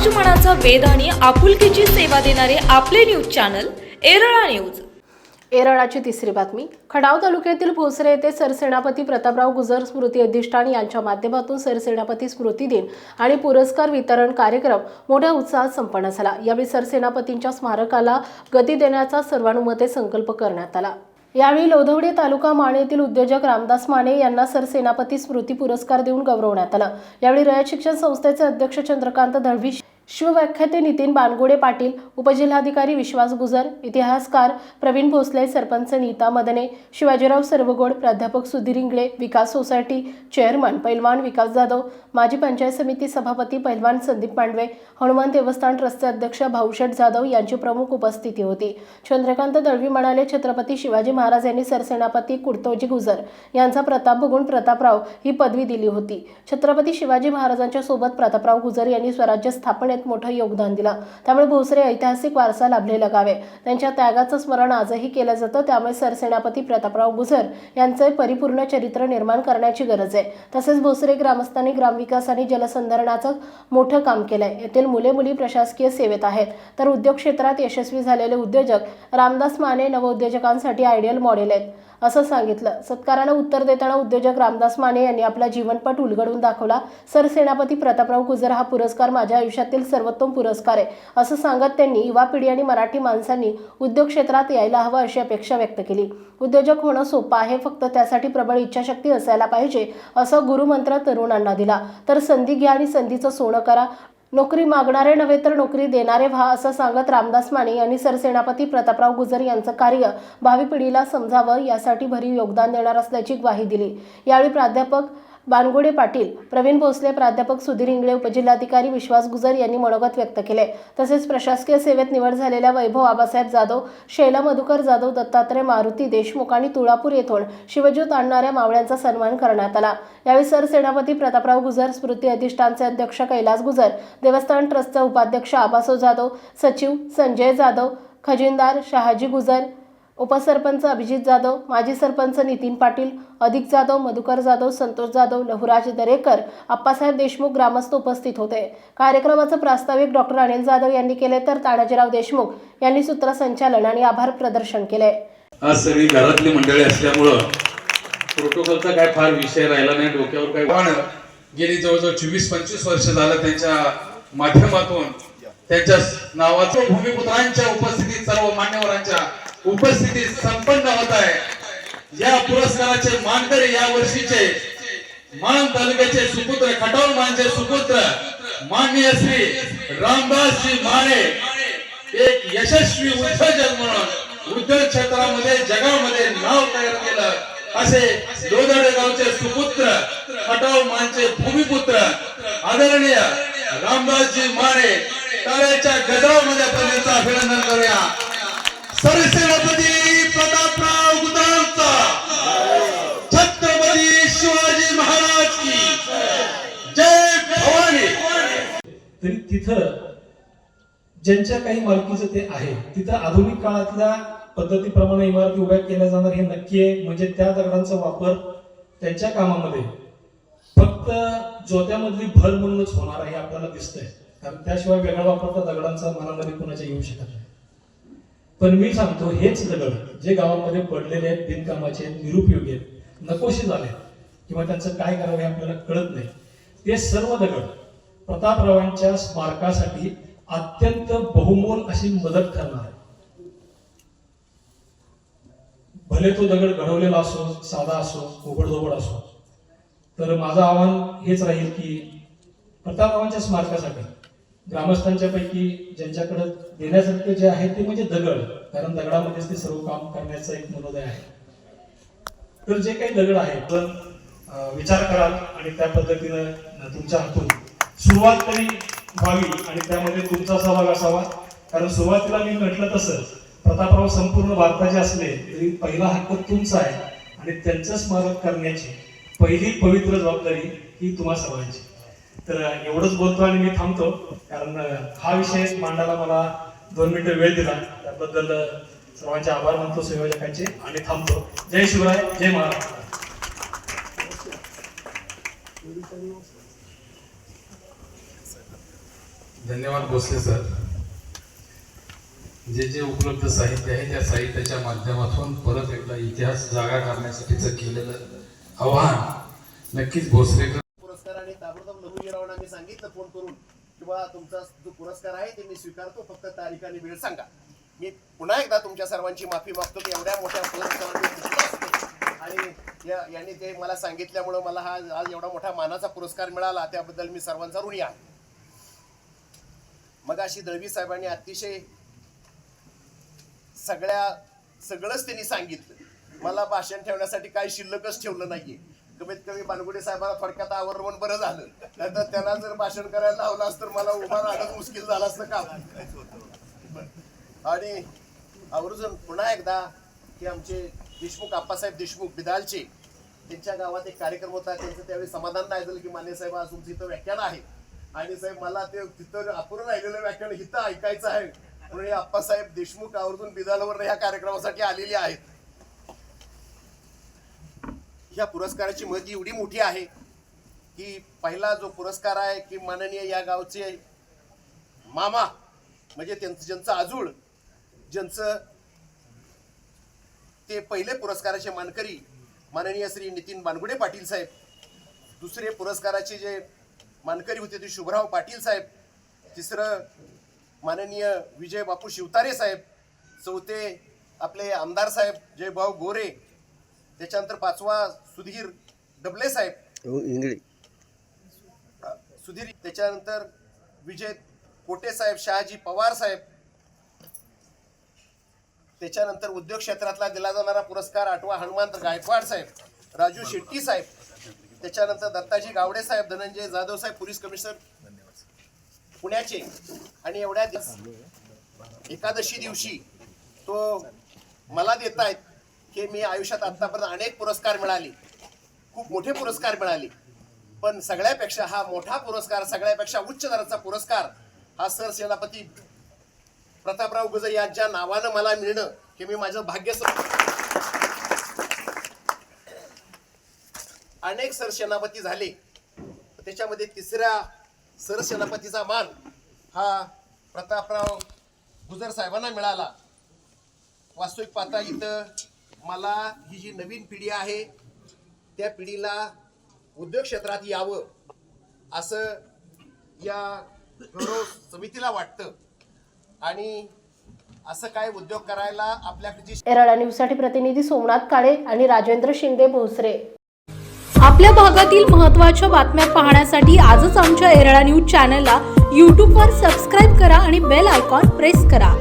समाजमनाचा वेध आणि आपुलकीची सेवा देणारे आपले न्यूज चॅनल एरळा न्यूज. एरळाची तिसरी बातमी. खडाव तालुक्यातील भोसरे येथे सरसेनापती प्रतापराव गुजर स्मृती अधिष्ठान यांच्या माध्यमातून सरसेनापती स्मृती दिन आणि पुरस्कार वितरण कार्यक्रम मोठ्या उत्साहात संपन्न झाला. यावेळी सरसेनापतींच्या स्मारकाला गती देण्याचा सर्वानुमते संकल्प करण्यात आला. यावेळी लोधवडे तालुका माणे येथील उद्योजक रामदास माने यांना सरसेनापती स्मृती पुरस्कार देऊन गौरवण्यात आला. यावेळी रयत शिक्षण संस्थेचे अध्यक्ष चंद्रकांत दळवी शिवव्याख्याते नितीन बानगुडे पाटील उपजिल्हाधिकारी विश्वास गुजर इतिहासकार प्रवीण भोसले सरपंच नीता मदने शिवाजीराव सर्वगोड प्राध्यापक सुधीर इंगळे विकास सोसायटी चेअरमन पैलवान विकास जाधव माजी पंचायत समिती सभापती पैलवान संदीप पांडवे हनुमान देवस्थान ट्रस्टचे अध्यक्ष भाऊशेठ जाधव यांची प्रमुख उपस्थिती होती. चंद्रकांत दळवी म्हणाले छत्रपती शिवाजी महाराज यांनी सरसेनापती कुर्तोजी गुजर यांचा प्रताप बघून प्रतापराव ही पदवी दिली होती. छत्रपती शिवाजी महाराजांच्या सोबत प्रतापराव गुजर यांनी स्वराज्य स्थापनेत मोठं योगदान दिलं. त्यामुळे भोसरे ऐतिहासिक वारसा लाभलेलं गाव. आहे त्यांच्या त्यागाचं स्मरण आजही केलं जातं. त्यामुळे सरसेनापती प्रतापराव गुजर यांचे परिपूर्ण चरित्र निर्माण करण्याची गरज आहे. तसेच भोसरे ग्रामस्थांनी ग्रामविकास आणि जलसंधारणाचं मोठं काम केलंय. येथील मुले मुली प्रशासकीय सेवेत आहेत. तर उद्योग क्षेत्रात यशस्वी झालेले उद्योजक रामदास माने नवउद्योजकांसाठी आयडियल मॉडेल आहेत. असं सांगितलं. सत्कारानं उत्तर देताना उद्योजक रामदास माने यांनी आपला जीवनपट उलगडून दाखवला सरसेनापती प्रतापराव गुजर हा पुरस्कार माझ्या आयुष्यातील सर्वोत्तम पुरस्कार आहे असं सांगत त्यांनी युवा पिढी आणि मराठी माणसांनी उद्योग क्षेत्रात यायला हवं अशी अपेक्षा व्यक्त केली. उद्योजक होणं सोपं आहे फक्त त्यासाठी प्रबळ इच्छाशक्ती असायला पाहिजे असं गुरुमंत्र तरुणांना दिला. तर संधी घ्या आणि संधीचं सोनं करा. नोकरी मागणारे नव्हे तर नोकरी देणारे व्हा असं सांगत रामदास माने यांनी सरसेनापती प्रतापराव गुजर यांचं कार्य भावी पिढीला समजावं यासाठी भरीव योगदान देणार असल्याची ग्वाही दिली. यावेळी प्राध्यापक बानगुडे पाटील प्रवीण भोसले प्राध्यापक सुधीर इंगळे उपजिल्हाधिकारी विश्वास गुजर यांनी मनोगत व्यक्त केले. तसेच प्रशासकीय सेवेत निवड झालेल्या वैभव आबासाहेब जाधव शैला मधुकर जाधव दत्तात्रय मारुती देशमुख आणि तुळापूर येथून शिवज्योत आणणाऱ्या मावळ्यांचा सन्मान करण्यात आला. यावेळी सरसेनापती प्रतापराव गुजर स्मृती अधिष्ठानचे अध्यक्ष कैलास गुजर देवस्थान ट्रस्टचे उपाध्यक्ष आबासो जाधव सचिव संजय जाधव खजिनदार शहाजी गुजर उपसरपंच अभिजित जाधव माजी सरपंच नितीन पाटील अधिक जाधव मधुकर जाधव संतोष जाधव लहुराज दरेकर अप्पासाहेब देशमुख ग्रामस्थ उपस्थित होते. कार्यक्रमाचं प्रास्ताविक डॉक्टर अनिल जाधव यांनी केले तर तानाजीराव देशमुख यांनी सूत्रसंचालन आणि आभार प्रदर्शन केले. आज सगळी घरातली मंडळी असल्यामुळं प्रोटोकॉलचा काय फार विषय राहिला नाही डोक्यावर काय पण गेली जवळजवळ चोवीस पंचवीस वर्ष झालं त्यांच्या माध्यमातून त्यांच्या नावाचं भूमिपुत्रांच्या उपस्थितीत सर्व मान्यवरांच्या उपस्थिती संपन्न होत आहे. या पुरस्काराचे मानकरी या वर्षीचे मान तालुक्याचे सुपुत्र खटाव मानचे सुपुत्र माननीय श्री रामदासजी माने एक यशस्वी उद्योजक म्हणून उद्योग क्षेत्रामध्ये जगामध्ये नाव तयार केलं. असे दोधाडे गावचे सुपुत्र खटाव मानचे भूमिपुत्र आदरणीय रामदासजी माने टाळ्याच्या गजरामध्ये आपण त्यांचं अभिनंदन करूया. सरसेनापती प्रतापराव गुदांचा छत्रपती शिवाजी महाराज की जय भवानी. तरी तिथं ज्यांच्या काही मालकीचं ते आहे तिथं आधुनिक काळातल्या पद्धतीप्रमाणे इमारती उभ्या केल्या जाणार हे नक्की आहे. म्हणजे त्या दगडांचा वापर त्यांच्या कामामध्ये फक्त जोत्यामधली भर म्हणूनच होणार आहे आपल्याला दिसतंय. कारण त्याशिवाय वेगळा वापर त्या दगडांचा मनामध्ये कुणाच्या येऊ शकत नाही. पण मी सांगतो हेच दगड जे गावामध्ये पडलेले आहेत बिनकामाचे निरुपयोगी आहेत नकोशी झाले किंवा त्यांचं काय करावं हे आपल्याला कळत नाही. ते सर्व दगड प्रतापरावांच्या स्मारकासाठी अत्यंत बहुमोल अशी मदत करणार आहे भले तो दगड घडवलेला असो साधा असो उघडधोबड असो तर माझं आव्हान हेच राहील की प्रतापरावांच्या स्मारकासाठी ग्रामस्थांच्या पैकी ज्यांच्याकडे देण्यासारखं जे आहे ते म्हणजे दगड कारण दगडामध्येच ते सर्व काम करण्याचा एक मनोदय आहे. तर जे काही दगड आहे तर विचार कराल आणि त्या पद्धतीनं तुमच्या हातून सुरुवात तरी व्हावी आणि त्यामध्ये तुमचा सहभाग असावा. कारण सुरुवातीला मी म्हटलं तसं प्रतापराव संपूर्ण भारताचे असले तरी पहिला हक्क तुमचा आहे आणि त्यांचं स्मारक करण्याची पहिली पवित्र जबाबदारी ही तुम्हा सर्वांची. तर एवढंच बोलतो आणि मी थांबतो. कारण हा विषय मांडायला मला दोन मिनिटं वेळ दिला. त्याबद्दल सर्वांचे आभार मानतो संयोजकांचे आणि थांबतो. जय शिवराय जय महाराष्ट्र. धन्यवाद भोसले सर. जे जे उपलब्ध साहित्य आहे त्या साहित्याच्या माध्यमातून परत एकदा इतिहास जागा करण्यासाठीचं केलेलं आव्हान नक्कीच भोसलेकर पुरस्कार आणि ताबडतोब लघुवीरावांना मी सांगितलं फोन करून किंवा तुमचा जो पुरस्कार आहे ते मी स्वीकारतो. फक्त तारीख आणि वेळ सांगा. मी पुन्हा एकदा तुमच्या सर्वांची माफी मागतो की एवढ्या मोठ्या पुरस्काराने आणि या यांनी ते मला सांगितल्यामुळं मला हा आज एवढा मोठा मानाचा पुरस्कार मिळाला. त्याबद्दल मी सर्वांचा ऋणी आहे. मग अशी दळवी साहेबांनी अतिशय सगळ्या सगळंच त्यांनी सांगितलं. मला भाषण ठेवण्यासाठी काही शिल्लकच ठेवलं नाहीये. कमीत कमी बानगुडे साहेबाला थोडक्यात आवरवण बरं झालं. नाहीतर त्याला जर भाषण करायला लावलं असतं तर मला उभा राहणं मुश्किल झालं असतं काम आणि आवर्जून पुन्हा एकदा की आमचे देशमुख आप्पासाहेब देशमुख बिदालचे त्यांच्या गावात एक कार्यक्रम होता. त्यांचं त्यावेळी समाधान नाही झालं की माने साहेब आज तुमचं इथं व्याख्यान आहे. आणि साहेब मला ते तिथं अपूर्ण राहिलेलं व्याख्यान इथं ऐकायचं आहे. म्हणून हे आप्पासाहेब देशमुख आवर्जून बिदालवर ह्या कार्यक्रमासाठी आलेले आहेत. या पुरस्काराची महती एवढी मोठी आहे की पहिला जो पुरस्कार आहे की माननीय या गावचे मामा म्हणजे त्यांचं ज्यांचं आजूळ ज्यांचं ते पहिले पुरस्काराचे मानकरी माननीय श्री नितीन बानगुडे पाटील साहेब दुसरे पुरस्काराचे जे मानकरी होते ते शुभराव पाटील साहेब तिसरं माननीय विजय बापू शिवतारे साहेब चौथे आपले आमदार साहेब जयभाऊ गोरे त्याच्यानंतर पाचवा सुधीर डबले साहेब. इंगळी. सुधीर. त्याच्यानंतर विजय कोटे साहेब शहाजी पवार साहेब. त्याच्यानंतर उद्योग क्षेत्रातला दिला जाणारा पुरस्कार आठवा हनुमंत गायकवाड साहेब. राजू शेट्टी साहेब. त्याच्यानंतर दत्ताजी गावडे साहेब धनंजय जाधव साहेब पोलीस कमिशनर. पुण्याचे. आणि एवढ्या एकादशी दिवशी तो मला देत आहेत की मी आयुष्यात आतापर्यंत अनेक पुरस्कार मिळाले. खूप मोठे पुरस्कार मिळाले. पण सगळ्यापेक्षा हा मोठा पुरस्कार सगळ्यापेक्षा उच्च दराचा पुरस्कार हा सर सेनापती प्रतापराव गुजर यांच्या नावानं मला मिळणं हे मी माझं भाग्य अनेक अनेक सरसेनापती झाले. त्याच्यामध्ये तिसऱ्या सरसेनापतीचा मान हा प्रतापराव गुजर साहेबांना मिळाला. वास्तविक पाता इथं मला ही जी नवीन पिढी आहे त्या पिढीला उद्योग क्षेत्रात यावं असं या गौरव समितीला वाटतं. आणि असं काय उद्योग करायला आपल्याकडे जी एरळा न्यूजसाठी प्रतिनिधी सोमनाथ काळे आणि राजेंद्र शिंदे भोसरे. आपल्या भागातील महत्त्वाच्या बातम्या पाहण्यासाठी आजच आमच्या एरळा न्यूज चॅनलला यूट्यूबवर सबस्क्राईब करा आणि बेल आयकॉन प्रेस करा.